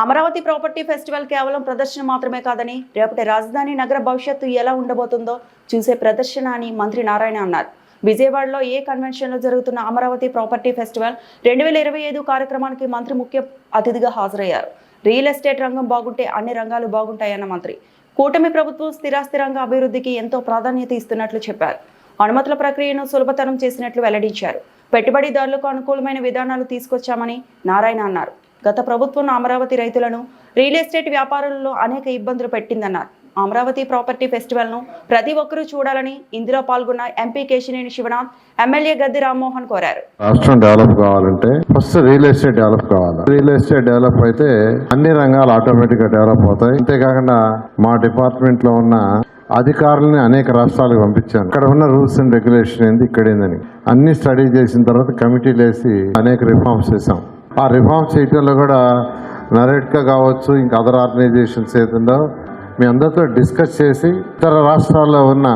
Amaravati property festival కేవలం ప్రదర్శన మాత్రమే కాదని రేపటి రాజధాని నగర భవిష్యత్తు ఎలా ఉండబోతుందో చూసే ప్రదర్శన అని మంత్రి నారాయణ అన్నారు. విజయవాడలో ఏ కన్వెన్షన్లో జరుగుతున్న అమరావతి ప్రాపర్టీ ఫెస్టివల్ రెండు వేల ఇరవై ఐదు కార్యక్రమానికి మంత్రి ముఖ్య అతిథిగా హాజరయ్యారు. రియల్ ఎస్టేట్ రంగం బాగుంటే అన్ని రంగాలు బాగుంటాయన్న మంత్రి. కూటమి ప్రభుత్వం స్థిరాస్తి రంగ అభివృద్ధికి ఎంతో ప్రాధాన్యత ఇస్తున్నట్లు చెప్పారు. అనుమతుల ప్రక్రియను సులభతరం చేసినట్లు వెల్లడించారు. పెట్టుబడిదారులకు అనుకూలమైన విధానాలు తీసుకొచ్చామని నారాయణ అన్నారు. గత ప్రభుత్వం అమరావతి రైతులను రియల్ ఎస్టేట్ వ్యాపారులలో అనేక ఇబ్బందులు పెట్టిందన్నారు. అమరావతి ప్రాపర్టీ ఫెస్టివల్ను ప్రతి ఒక్కరూ చూడాలని ఇందులో పాల్గొన్న ఎంపీ కేశినేని శివనాథ్ ఎమ్మెల్యే గద్ది రామ్మోహన్ కోరారు. రాష్ట్రం డెవలప్ కావాలంటే ఫస్ట్ రియల్ ఎస్టేట్ డెవలప్ కావాలి. రియల్ ఎస్టేట్ డెవలప్ అయితే అన్ని రంగాలు ఆటోమేటిక్గా డెవలప్ అవుతాయి. అంతేకాకుండా మా డిపార్ట్మెంట్లో ఉన్న అధికారులని అనేక రాష్ట్రాలకు పంపించాను. ఇక్కడ ఉన్న రూల్స్ అండ్ రెగ్యులేషన్ ఏంది ఇక్కడ ఏందని. అన్ని స్టడీ చేసిన తర్వాత కమిటీలు వేసి అనేక రిఫార్మ్స్ చేసాం ఆ రిఫార్మ్ చేయటంలో కూడా నరేట్కా కావచ్చు ఇంకా అదర్ ఆర్గనైజేషన్స్ ఏదో మీ అందరితో డిస్కస్ చేసి ఇతర రాష్ట్రాల్లో ఉన్న